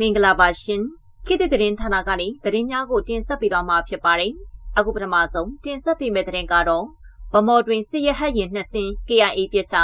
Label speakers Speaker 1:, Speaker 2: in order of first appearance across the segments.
Speaker 1: မင်္ဂလာပါရှင်ခေတ်သစ်သတင်းဌာနကနေသတင်းများကိုတင်ဆက်ပေးသွားမှာဖြစ်ပါတယ်အခုပထမဆုံးတင်ဆက်ပေးမယ့်သတင်းကတော့ဗမော်တွင်စစ်ရဟတ်ရင်နှစ်စင်း KIA ပြစ်ချ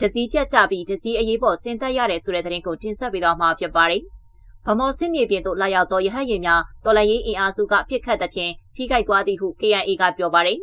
Speaker 1: တစည်းပြတ်ကြပြီးတစည်းအရေးပေါ်ဆင်းသက်ရတယ်ဆိုတဲ့သတင်းကိုတင်ဆက်ပေးသွားမှာဖြစ်ပါတယ်ဗမော်စစ်မြေပြင်သို့လာရောက်သောရဟတ်ရင်များတော်လန်ရေးအင်အားစုကပြစ်ခတ်သဖြင့်ထိခိုက်သွားသည်ဟု KIA ကပြောပါတယ်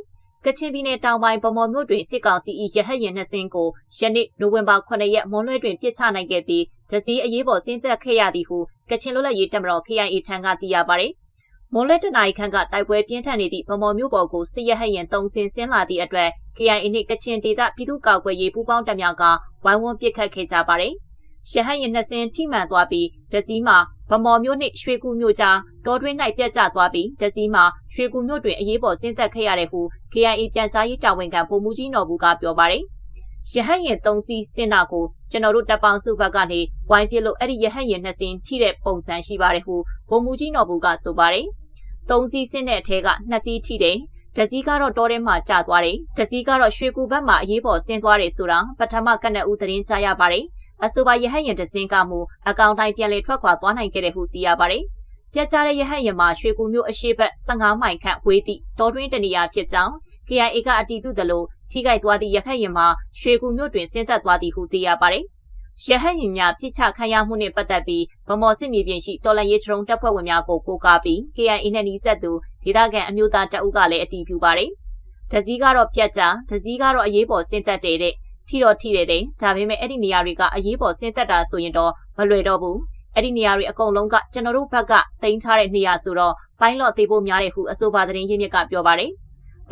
Speaker 1: ကချင်ပြည်နယ်တောင်ပိုင်းဗမော်မြို့တွင်စစ်ကောင်စီ၏ရဟတ်ရင်နှစ်စင်းကိုယနေ့နိုဝင်ဘာ9ရက်မွန်းလွဲတွင်ပြစ်ချနိုင်ခဲ့ပြီးဒစီအရေးပေါ်ဆင်းသက်ခဲ့ရသည်ဟု ကချင်လွတ်လပ်ရေးတပ်မတော် KIA ထံကသိရပါတယ်။မွန်လက်တနာရီခန့်ကတိုက်ပွဲပြင်းထန်နေသည့်ဗမော်မြို့ပေါ်ကိုစစ်ရဟတ်ရင်တုံစင်ဆင်းလာသည့်အတွက် KIA နှင့်ကချင်ဒေသပြည်သူ့ကာကွယ်ရေးပူးပေါင်းတပ်များကဝိုင်းဝန်းပစ်ခတ်ခဲ့ကြပါတယ်။ရှဟတ်ရင်နှစ်စင်းထိမှန်သွားပြီးဒစီမှာဗမော်မြို့နှင့်ရွှေကူမြို့ကြားတောတွင်း၌ပြတ်ကျသွားပြီးဒစီမှာရွှေကူမြို့တွင်အရေးပေါ်ဆင်းသက်ခဲ့ရတယ်ဟု KIA ပြန်ကြားရေးတာဝန်ခံဗိုလ်မှူးကြီးနော်ဘူးကပြောပါတယ်။ ရဟတ်ရင်၃စီးစင်တာကိုကျွန်တော်တို့တပ်ပေါင်းစုဘက်ကနေဝိုင်းပြလို့အဲ့ဒီရဟတ်ရင်နှစ်စင်းထိတဲ့ပုံစံရှိပါတယ်ဟုဗိုလ်မှူးကြီးနော်ဘူးကဆိုပါတယ်။၃စီးစင်တဲ့အထဲကနှစ်စီးထိတယ်။တစည်းကတော့တောထဲမှာကျသွားတယ်။တစည်းကတော့ရွှေကူဘက်မှာအရေးပေါ်ဆင်းသွားတယ်ဆိုတာပထမကနဦးသတင်းကြားရပါတယ်။အဆိုပါရဟတ်ရင်တစင်းကမူအကောင့်တိုင်းပြန်လည်ထွက်ခွာသွားနိုင်ခဲ့တယ်ဟုသိရပါတယ်။ပြတ်ကျတဲ့ရဟတ်ရင်မှာရွှေကူမျိုးအရှိဘက်15မိုင်ခန့်ဝေးသည့်တောတွင်းတနေရာဖြစ်ကြောင်း KIA ကအတည်ပြုသလို ထိခိုက်သွားသည့်ရခိုင်ရင်မှာရွှေကူမြို့တွင်ဆင်းသက်သွားသည်ဟုသိရပါတယ်။ရဟတ်ရင်များပြစ်ချခံရမှုနှင့်ပတ်သက်ပြီးဗမော်စစ်မြေပြင်ရှိတော်လန်ရေးထရုံတပ်ဖွဲ့ဝင်များကိုကိုးကားပြီး KIA နဲ့နှီးဆက်သူဒေသခံအမျိုးသားတအုပ်ကလည်းအတည်ပြုပါတယ်။ဒဇီးကတော့ပြတ်ကြဒဇီးကတော့အရေးပေါ်ဆင်းသက်တဲ့တဲ့ထီတော့ထီတယ်တဲ့ဒါပေမဲ့အဲ့ဒီနေရာတွေကအရေးပေါ်ဆင်းသက်တာဆိုရင်တော့မလွယ်တော့ဘူးအဲ့ဒီနေရာတွေအကုန်လုံးကကျွန်တော်တို့ဘက်ကတင်ထားတဲ့နေရာဆိုတော့ပိုင်းလော့သေးဖို့များတယ်ဟုအဆိုပါသတင်းရင်းမြစ်ကပြောပါတယ်။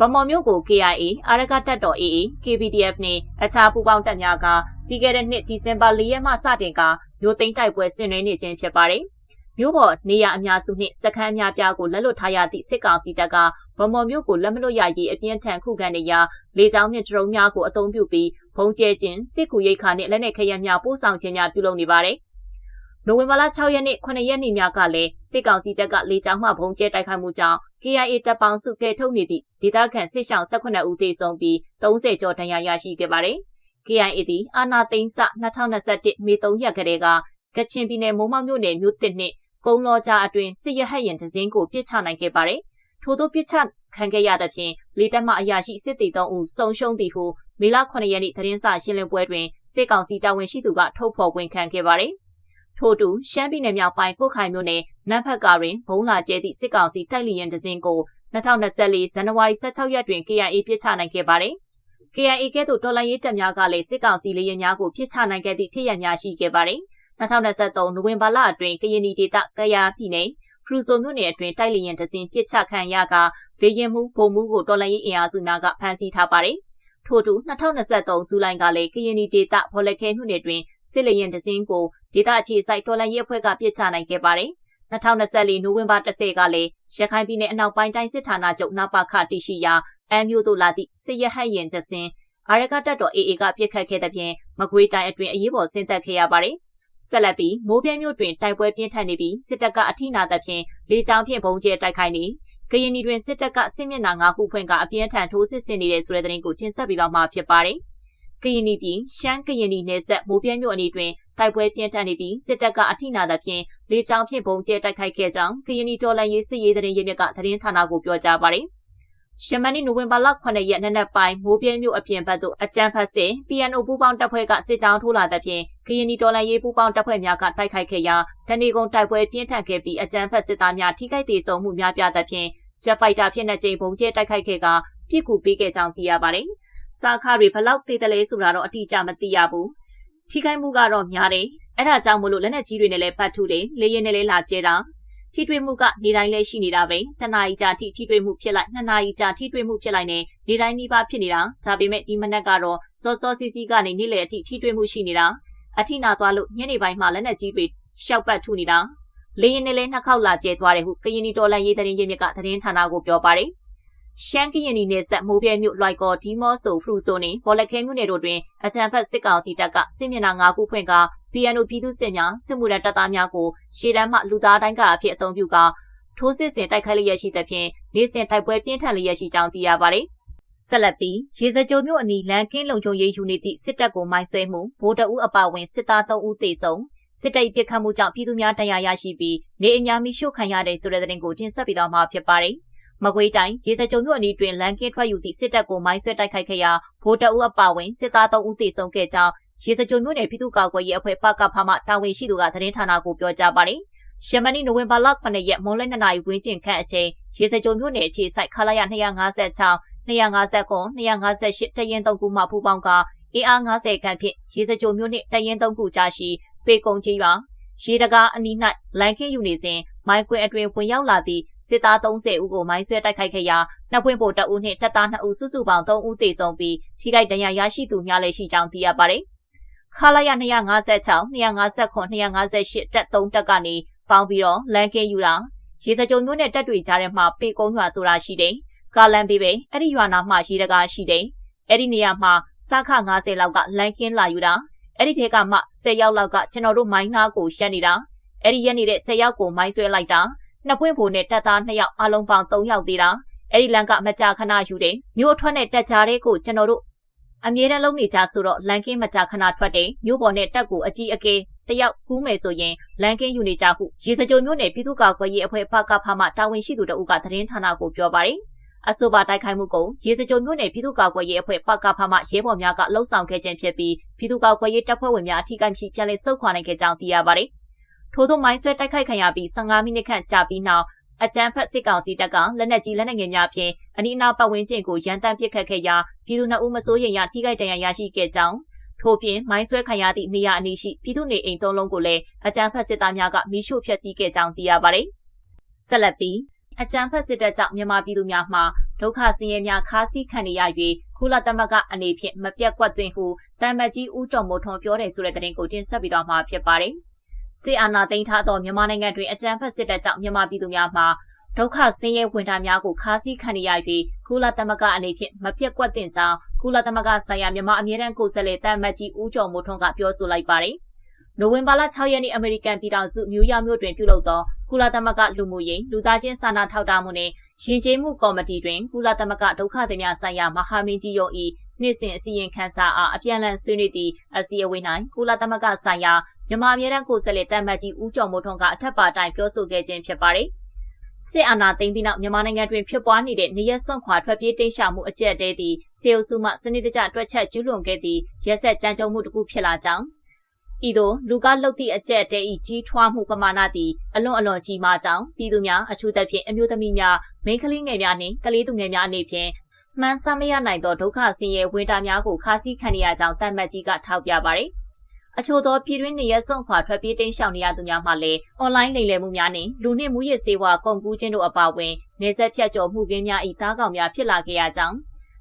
Speaker 1: ဗမော်မြို့ကို KIA အာရကတပ်တော် AA KPDF နဲ့ အခြားပူးပေါင်းတပ်များက ပြီးခဲ့တဲ့နှစ် ဒီဇင်ဘာ ၄ ရက်မှ စတင်ကမြို့သိမ်းတိုက်ပွဲ ဆင်နွှဲနေခြင်း ဖြစ်ပါတယ်။မြို့ပေါ်နေရအများစုနှင့် စခန်းများပြားကို လက်လွတ်ထားရသည့် စစ်ကောင်စီတပ်ကဗမော်မြို့ကို လက်မလွတ်ရရေး အပြင်းထန် ခုခံနေရာ လေကြောင်းနှင့် ဒရုန်းများကို အသုံးပြုပြီးဘုံကျဲခြင်း စစ်ကူရိတ်ခါနှင့် လက်နက်ခဲယမ်းများ ပို့ဆောင်ခြင်းများ ပြုလုပ်နေပါတယ်။နိုဝင်ဘာလ6ရက်နေ့9ရက်နေ့များကလည်း စစ်ကောင်စီတပ်က လေကြောင်းမှဘုံကျဲတိုက်ခိုက်မှုကြောင့် KIA တပ်ပေါင်းစုကဲထုတ်နေသည့်ဒေသခံစစ်ရှောင်း18ဦးသေဆုံးပြီး30ကျော်ဒဏ်ရာရရှိခဲ့ပါတယ်။ KIA သည်အာနာသိန်းစ2021မေ3ရက်ကလေးကကချင်ပြည်နယ်မိုးမောက်မြို့နယ်မြို့တစ်နှင့်ကုန်းလောကြားအတွင်းစစ်ရဟတ်ရင်တစင်းကိုပစ်ချနိုင်ခဲ့ပါတယ်။ထို့သောပစ်ချခံခဲ့ရသဖြင့်လေတပ်မှအရာရှိစစ်သည်3ဦးဆုံးရှုံးသည်ဟုမေလ9ရက်နေ့သတင်းစာရှင်းလင်းပွဲတွင်စစ်ကောင်စီတာဝန်ရှိသူကထုတ်ဖော်ဝန်ခံခဲ့ပါတယ်။ ထို့တူရှမ်းပြည်နယ်မြောက်ပိုင်းကုတ်ခိုင်မြို့နယ်နန်းဖက်ကာတွင်ဘုံလာကျဲသည့်စစ်ကောင်စီတိုက်လျင်တစင်းကို2024ဇန်နဝါရီ16ရက်တွင် KIA ပြစ်ချနိုင်ခဲ့ပါတယ်။ KIA ကဲ့သို့တော်လိုင်းရေးတပ်များကလည်းစစ်ကောင်စီလေယာဉ်များကိုပြစ်ချနိုင်ခဲ့သည့်ဖြစ်ရပ်များရှိခဲ့ပါတယ်။2023နိုဝင်ဘာလအတွင်းကရင်နီဒေသကယားပြည်နယ်ဖရူဆိုမြို့နယ်အတွင်းတိုက်လျင်တစင်းပြစ်ချခံရကလေရင်မှုဘုံမှုကိုတော်လိုင်းရေးအင်အားစုများကဖမ်းဆီးထားပါတယ်။ ထို့တူ2023ဇူလိုင်ကလည်းကရင်နီဒေသဘော်လက်ခဲမြို့နယ်တွင်စစ်လေရင်တစင်းကိုဒေသအခြေစိုက်တော်လှန်ရေးအဖွဲ့ကပြစ်ချနိုင်ခဲ့ပါတယ်။2024နိုဝင်ဘာ10ကလည်းရခိုင်ပြည်နယ်အနောက်ပိုင်းတိုင်းစစ်ဌာနချုပ်နပခတရှိရာအမ်းမြို့သို့လာသည့်စစ်ရဟတ်ရင်တစင်းအာရကတပ်တော် AA ကပြစ်ခတ်ခဲ့တဲ့ပြင်မကွေးတိုင်းအတွင်းအရေးပေါ်ဆင်းသက်ခဲ့ရပါတယ်။ဆက်လက်ပြီးမိုးပြဲမြို့တွင်တိုက်ပွဲပြင်းထန်နေပြီးစစ်တပ်ကအထိနာသဖြင့်လေကြောင်းဖြင့်ဘုံကျဲတိုက်ခိုက်နေ ကရင်ပြည်တွင်စစ်တပ်ကစစ်မျက်နှာ၅ခုဖွင့်ကအပြင်းထန်ထိုးစစ်ဆင်နေတဲ့ဆိုတဲ့သတင်းကိုတင်ဆက်ပြီးတော့မှဖြစ်ပါတယ်။ကရင်ပြည်ရှမ်းကရင်ပြည်နယ်ဆက်မိုးပြဲမြို့အနီးတွင်တိုက်ပွဲပြင်းထန်နေပြီးစစ်တပ်ကအထိနာသဖြင့်လေကြောင်းဖြင့်ပုံကျဲတိုက်ခိုက်ခဲ့ကြောင်းကရင်ပြည်တော်လှန်ရေးစစ်ရေးသတင်းရင်းမြစ်ကသတင်းဌာနကိုပြောကြားပါတယ်။ ရှမန်နီနိုဝင်ဘာလ9ရက်နေ့နက်ပိုင်းမိုးပြဲမြို့အပြင်ဘက်သို့အကြမ်းဖက်စစ် PNO ပူးပေါင်းတပ်ဖွဲ့ကစစ်တောင်းထိုးလာတဲ့ဖြင့်ကရင်နီတော်လှန်ရေးပူးပေါင်းတပ်ဖွဲ့များကတိုက်ခိုက်ခဲ့ရာတဏီကုန်းတိုက်ပွဲပြင်းထန်ခဲ့ပြီးအကြမ်းဖက်စစ်သားများထိခိုက်ဒေဆုံးမှုများပြားတဲ့ဖြင့်ဂျက်ဖိုက်တာဖြစ်တဲ့ကြိမ်ပုံကျဲတိုက်ခိုက်ခဲ့ကပြစ်ကူပေးခဲ့ကြောင်းသိရပါတယ်။စားခတွေဘလောက်သေးတယ်လဲဆိုတာတော့အတိအကျမသိရဘူးထိခိုက်မှုကတော့များတယ်အဲ့ဒါကြောင့်မလို့လက်နက်ကြီးတွေနဲ့လည်းပတ်ထုတယ်လေရင်နဲ့လည်းလာကျဲတာ ထိတွေ့မှုကနေတိုင်းလဲရှိနေတာပဲတနာရီကြာထိထိတွေ့မှုဖြစ်လိုက်နှစ်နာရီကြာထိတွေ့မှုဖြစ်လိုက်နေနေတိုင်းနှီးပါဖြစ်နေတာဒါပေမဲ့ဒီမနက်ကတော့စောစောစီစီကနေနေ့လယ်အထိထိတွေ့မှုရှိနေတာအထိနာသွားလို့ညနေပိုင်းမှာလက်နက်ကြီးတွေရှောက်ပတ်ထုနေတာလေရင်နဲ့လည်းနှစ်ခေါက်လာကျဲသွားတယ်ဟုကရင်နီတော်လန်ရေးသတင်းရင်းမြစ်ကသတင်းဌာနကိုပြောပါတယ်ရှမ်းကရင်နီနယ်ဆက်မိုးပြဲမြို့လွိုက်ကော်ဒီမော့ဆိုဖရူဆိုနေဘော်လက်ခဲမြို့နယ်တို့တွင်အကြံဖက်စစ်ကောင်စီတပ်ကစစ်မျက်နှာ၅ခုဖွင့်က PNO ပြည်သူစစ်များစစ်မှုထမ်းတပ်သားများကိုရှေ့တန်းမှလူသားတိုင်းကအဖြစ်အသုံးပြုကထိုးစစ်ဆင်တိုက်ခိုက်လျက်ရှိသဖြင့်နေစဉ်တိုက်ပွဲပြင်းထန်လျက်ရှိကြောင်းသိရပါတယ်။ဆက်လက်ပြီးရေစကြိုမြို့အနီးလန်ကင်းလုံခြုံရေးယူနေသည့်စစ်တပ်ကိုမိုင်းဆွဲမှုဗိုလ်တအုပ်အပါဝင်စစ်သား3ဦးသေဆုံးစစ်တပ်ပစ်ခတ်မှုကြောင့်ပြည်သူများတရားရရှိပြီးနေအများမိရှုခံရတဲ့ဆိုတဲ့သတင်းကိုတင်ဆက်ပေးသွားမှာဖြစ်ပါတယ်။မကွေးတိုင်းရေစကြုံမြို့အနီးတွင်လန်ကင်းထွက်ယူသည့်စစ်တပ်ကိုမိုင်းဆွဲတိုက်ခိုက်ခဲ့ရာဗိုလ်တပ်ဦးအပါဝင်စစ်သား3ဦးသေဆုံးခဲ့ကြောင်း ရေစကြုံမြို့နယ်ပြည်သူ့ကာကွယ်ရေးအဖွဲ့ပကဖမှတာဝန်ရှိသူကသတင်းဌာနကိုပြောကြားပါတယ်။ရှမနီနိုဝင်ဘာလ9ရက်မွန်လ2နာရီဝန်းကျင်ခန့်အချိန်ရေစကြုံမြို့နယ်အခြေစိုက်ခလာရ256 259 258တရင်3ခုမှဖူးပေါင်းကအင်အား90ခန့်ဖြင့်ရေစကြိုမျိုးနှင့်တရင်3ခုကြားရှိပေကုံကြီးရွာရေတကားအနီး၌လိုင်းခင်းယူနေစဉ်မိုင်းကွင်းအတွင်ဝင်ရောက်လာသည့်စစ်သား30ဦးကိုမိုင်းဆွဲတိုက်ခိုက်ခဲ့ရာနှစ်ပွင့်ပိုတအုပ်နှင့်တပ်သား2ဦးစုစုပေါင်း3ဦးသေဆုံးပြီးထိခိုက်ဒဏ်ရာရရှိသူများလည်းရှိကြောင်းသိရပါတယ်။ ခလာရ256 259 258တက်3တက်ကနေပေါင်းပြီးတော့လန်ကင်းယူတာရေစကြုံမျိုးနဲ့တက်တွေကြားထဲမှာပေကုန်းရွာဆိုတာရှိတယ်။ကာလန်ပေးပဲအဲ့ဒီရွာနာမှာရေတကားရှိတယ်။အဲ့ဒီနေရာမှာစခ90လောက်ကလန်ကင်းလာယူတာအဲ့ဒီထဲကမှ10ယောက်လောက်ကကျွန်တော်တို့မိုင်းနာကိုရှက်နေတာအဲ့ဒီရက်နေတဲ့10ယောက်ကိုမိုင်းဆွဲလိုက်တာနှစ်ပွင့်ဖို့နဲ့တက်သား2ယောက်အလုံးပေါင်း3ယောက်သေးတာအဲ့ဒီလန်ကမကြာခဏယူတယ်မြို့အထွက်နဲ့တက်ကြားတဲ့ကိုကျွန်တော်တို့ အမြဲတမ်းလုံးနေကြဆိုတော့လန်ကင်းမကြာခဏထွက်တယ်မြို့ပေါ်နဲ့တက်ကိုအကြီးအကဲတယောက်ကူးမယ်ဆိုရင်လန်ကင်းယူနေကြဟုရေစကြိုမြို့နယ်ပြည်သူ့ကာကွယ်ရေးအဖွဲ့ဖကဖမှတာဝန်ရှိသူတို့ကသတင်းဌာနကိုပြောပါတယ်အဆိုပါတိုက်ခိုက်မှုကိုရေစကြိုမြို့နယ်ပြည်သူ့ကာကွယ်ရေးအဖွဲ့ပကဖမှရဲဘော်များကလှုံ့ဆော်ခဲ့ခြင်းဖြစ်ပြီးပြည်သူ့ကာကွယ်ရေးတပ်ဖွဲ့ဝင်များအထူးကိမရှိပြန်လည်ဆုတ်ခွာနိုင်ခဲ့ကြောင်းသိရပါတယ်။ထို့သောမိုင်းဆွဲတိုက်ခိုက်ခံရပြီး15မိနစ်ခန့်ကြာပြီးနောက် အကြမ်းဖက်စစ်ကောင်စီတပ်ကလက်နက်ကြီးလက်နက်ငယ်များဖြင့်အနီးအနားပတ်ဝန်းကျင်ကိုရန်တမ်းပစ်ခတ်ခဲ့ရာပြည်သူနှစ်ဦးမစိုးရိမ်ရထိခိုက်ဒဏ်ရာရရှိခဲ့ကြောင်းထို့ပြင်မိုင်းဆွဲခံရသည့်နေရာအနီးရှိပြည်သူနေအိမ်သုံးလုံးကိုလည်းအကြမ်းဖက်စစ်သားများကမိရှို့ဖျက်ဆီးခဲ့ကြောင်းသိရပါတယ်။ဆက်လက်ပြီးအကြမ်းဖက်စစ်တပ်ကြောင့်မြန်မာပြည်သူများမှာဒုက္ခဆင်းရဲများခါးစည်းခံနေရ၍ကုလသမဂ္ဂအနေဖြင့်မပြတ်ကွက်သွင်းဟုတမ်မတ်ကြီးဦးကျော်မိုးထွန်းပြောတယ်ဆိုတဲ့သတင်းကိုတင်ဆက်ပြီးတော့မှာဖြစ်ပါတယ်။ စစ်အာဏာသိမ်းထားသောမြန်မာနိုင်ငံတွင်အကြမ်းဖက်စစ်တပ်ကြောင့်မြန်မာပြည်သူများမှာဒုက္ခဆင်းရဲဝန်ထမ်းများကိုခါးစည်းခံနေရ၍ကုလသမဂ္ဂအနေဖြင့်မပြတ်ကွက်တင်ကြောင်းကုလသမဂ္ဂဆိုင်ရာမြန်မာအမြဲတမ်းကိုယ်စားလှယ်တမ်မတ်ကြီးဦးကျော်မိုးထွန်းကပြောဆိုလိုက်ပါတယ်။နိုဝင်ဘာလ6ရက်နေ့အမေရိကန်ပြည်ထောင်စုမြူးယောက်မြို့တွင်ပြုလုပ်သောကုလသမဂ္ဂလူမှုရေးလူသားချင်းစာနာထောက်ထားမှုနှင့်ယဉ်ကျေးမှုကော်မတီတွင်ကုလသမဂ္ဂဒုက္ခသည်များဆိုင်ရာမဟာမင်းကြီးရုံး၏နှစ်စဉ်အစည်းအဝေးခန်းစာအားအပြန်အလှန်ဆွေးနွေးသည့်အစည်းအဝေး၌ကုလသမဂ္ဂဆိုင်ရာ မြန်မာအမြဲတမ်းကိုယ်စားလှယ်တမ်မတ်ကြီးဦးကျော်မိုးထွန်းကအထက်ပါတိုင်ပြောဆိုခဲ့ခြင်းဖြစ်ပါတယ်။စစ်အာဏာသိမ်းပြီးနောက်မြန်မာနိုင်ငံတွင်ဖြစ်ပွားနေတဲ့နေရက်စွန့်ခွာထွက်ပြေးတိမ်းရှောင်မှုအကျက်တဲသည့်စေအုပ်စုမှစနစ်တကျတွက်ချက်ကျူးလွန်ခဲ့သည့်ရက်ဆက်ကြမ်းကြုတ်မှုတစ်ခုဖြစ်လာကြောင်းဤသို့လူကလှုပ်သည့်အကျက်တဲဤကြီးထွားမှုပမာဏသည်အလွန်အလွန်ကြီးမားကြောင်းပြည်သူများအထူးသဖြင့်အမျိုးသမီးများမိန်းကလေးငယ်များနှင့်ကလေးသူငယ်များအနေဖြင့်မှန်ဆမရနိုင်သောဒုက္ခဆင်းရဲဝေဒများကိုခါးစည်းခံရကြောင်းတတ်မှတ်ကြီးကထောက်ပြပါသည် အချို့သောပြည်တွင်းနေရဆုံးခွာထွက်ပြေးတိမ်းရှောင်နေရသူများမှလည်းအွန်လိုင်းလိမ်လည်မှုများနှင့်လူနှင့်မူရစ်စေဝါကုန်ကူးခြင်းတို့အပါအဝင်နေဆက်ဖြတ်ကျော်မှုကင်းများ၏သားကောင်များဖြစ်လာခဲ့ရကြောင်း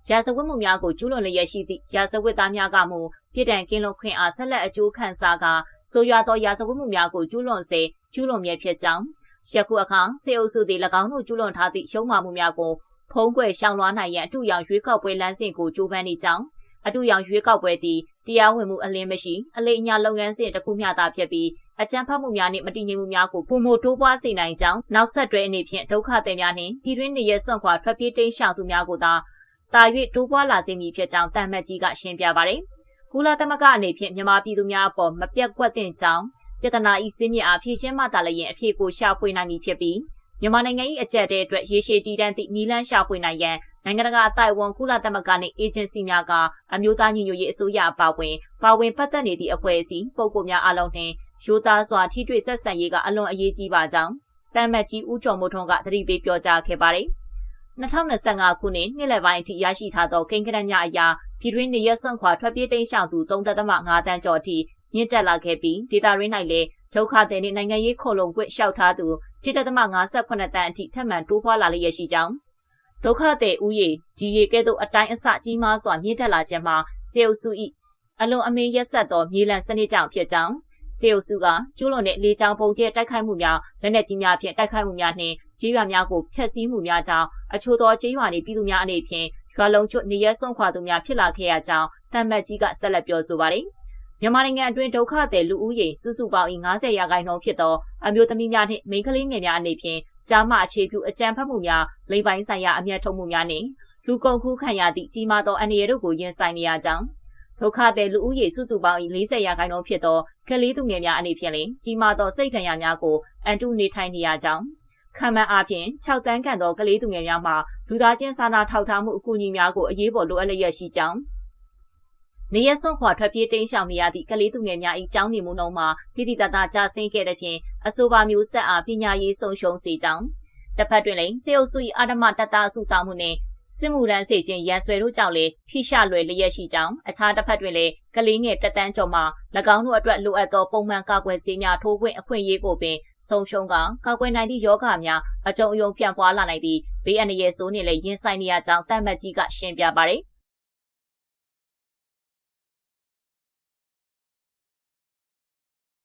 Speaker 1: ရာဇဝတ်မှုများကိုကျူးလွန်လျက်ရှိသည့်ရာဇဝတ်သားများကမူပြည်တံကင်းလွန်ခွင့်အားဆက်လက်အကျိုးခံစားကာဆိုရွာသောရာဇဝတ်မှုများကိုကျူးလွန်စေကျူးလွန်မြဲဖြစ်ကြောင်းယခုအခါစေအုပ်စုသည်၎င်းတို့ကျူးလွန်ထားသည့်ရုံးမာမှုများကိုဖုံးကွယ်ရှောင်လွှားနိုင်ရန်အတူရောင်ရွေးကောက်ပွဲလမ်းစဉ်ကိုကြိုးပမ်းနေကြောင်းအတူရောင်ရွေးကောက်ပွဲသည် တရားဝင်မှုအလင်းမရှိအလေးအညာလုပ်ငန်းစဉ်တစ်ခုမျှသာဖြစ်ပြီးအကြမ်းဖက်မှုများနှင့်မတည်ငြိမ်မှုများကိုပုံမတိုးပွားစေနိုင်ကြောင်းနောက်ဆက်တွဲအနေဖြင့်ဒုက္ခသည်များနှင့်ပြည်တွင်းနေရစွန့်ခွာထွက်ပြေးတိမ်းရှောင်သူများကိုသာတာ၍တိုးပွားလာစေမည်ဖြစ်ကြောင်းတမ်မတ်ကြီးကရှင်းပြပါတယ်။ကုလသမဂ္ဂအနေဖြင့်မြန်မာပြည်သူများအပေါ်မပြတ်ကွက်တဲ့ကြောင်းပြဿနာဤစင်းမြအဖြစ်ရှင်းမှသာလည်းရင်အဖြစ်ကိုရှာဖွေနိုင်မည်ဖြစ်ပြီး မြန်မာနိုင်ငံ၏အကြက်တဲ့အတွက်ရေရှည်တည်တံ့သည့်နီလန်းရှာဖွေနိုင်ရန်နိုင်ငံတကာအတိုင်းဝန်ကုလသမဂ္ဂနှင့်အေဂျင်စီများကအမျိုးသားညီညွတ်ရေးအစိုးရအပါအဝင်ပါဝင်ပတ်သက်နေသည့်အဖွဲ့အစည်းပုဂ္ဂိုလ်များအလုံးနှင့်ရိုးသားစွာထိတွေ့ဆက်ဆံရေးကအလွန်အရေးကြီးပါကြောင်းတမ်မတ်ကြီးဦးကျော်မိုးထွန်းကသတိပေးပြောကြားခဲ့ပါတယ်။2025ခုနှစ်နှစ်လယ်ပိုင်းအထိရရှိထားသောကိန်းဂဏန်းများအရပြည်တွင်းနေရစွန့်ခွာထွက်ပြေးတိမ်းရှောင်သူ3.5တန်းကျော်အထိမြင့်တက်လာခဲ့ပြီးဒေတာရင်း၌လည်း ဒုက္ခသည်နှင့်နိုင်ငံရေးခေါ်လုံခွင့်လျှောက်ထားသူ1.58တန်းအထိထပ်မံတိုးပွားလာလျက်ရှိကြောင်းဒုက္ခသည်ဥယေဒီရေကဲ့သို့အတိုင်းအဆကြီးမားစွာမြင့်တက်လာခြင်းမှာစေအုပ်စု၏အလွန်အမင်းရက်ဆက်သောမြေလံစနစ်ကြောင့်ဖြစ်ကြောင်းစေအုပ်စုကကျူးလွန်တဲ့လေကြောင်းပုံကျဲတိုက်ခိုက်မှုများလက်နက်ကြီးများဖြင့်တိုက်ခိုက်မှုများနှင့်ကြေးရွာများကိုဖျက်ဆီးမှုများကြောင့်အချို့သောကြေးရွာနေပြည်သူများအနေဖြင့်ရွာလုံးကျွတ်နေရဲဆုံးခွာသူများဖြစ်လာခဲ့ရကြောင်းတမ်မတ်ကြီးကဆက်လက်ပြောဆိုပါတယ်။ မြန်မာနိုင်ငံအတွင်းဒုက္ခသည်လူဦးရေစုစုပေါင်း90ရာခိုင်နှုန်းဖြစ်သောအမျိုးသမီးများနှင့်မိန်းကလေးငယ်များအနေဖြင့်ကြားမအခြေပြုအကြမ်းဖက်မှုများလိမ်ပိုင်းဆိုင်ရာအမျက်ထုတ်မှုများနှင့်လူကုန်ကူးခံရသည့်ကြီးမားသောအနေရတို့ကိုရင်ဆိုင်နေရကြောင်းဒဒုက္ခသည်လူဦးရေစုစုပေါင်း40ရာခိုင်နှုန်းဖြစ်သောကလေးသူငယ်များအနေဖြင့်လည်းကြီးမားသောစိတ်ဒဏ်ရာများကိုအန်တုနေထိုင်နေရကြောင်းခံမှန်းအားဖြင့်6တန်းခန့်သောကလေးသူငယ်များမှာလူသားချင်းစာနာထောက်ထားမှုအကူအညီများကိုအရေးပေါ်လိုအပ်လျက်ရှိကြောင်း နေရဆုံးခွာထွက်ပြေးတိမ်းရှောင်နေရသည့်ကလေးသူငယ်များ၏ကြောင်းနေမှုနှုန်းမှာတိတိတတ်တာကျဆင်းခဲ့တဲ့ဖြင့်အဆိုပါမျိုးဆက်အားပညာရေးဆုံးရှုံးစေကြောင်းတစ်ဖက်တွင်လည်းစေအုပ်စု၏အာဓမတတဆုဆောင်မှုနှင့်စစ်မှုရန်စေခြင်းရန်ဆွဲတို့ကြောင့်လည်းထိရှလွယ်လျက်ရှိကြောင်းအခြားတစ်ဖက်တွင်လည်းကလေးငယ်တက်တန်းကျော်မှ၎င်းတို့အတွက်လိုအပ်သောပုံမှန်ကာကွယ်ဆေးများထိုးခွင့်အခွင့်အရေးကိုပင်ဆုံးရှုံးကကာကွယ်နိုင်သည့်ယောဂများအကြုံအယုံပြန့်ပွားလာနိုင်သည့်ဘေးအန္တရာယ်ဆိုးနှင့်လည်းရင်ဆိုင်နေရကြောင်းတတ်မှတ်ကြီးကရှင်းပြပါတယ်။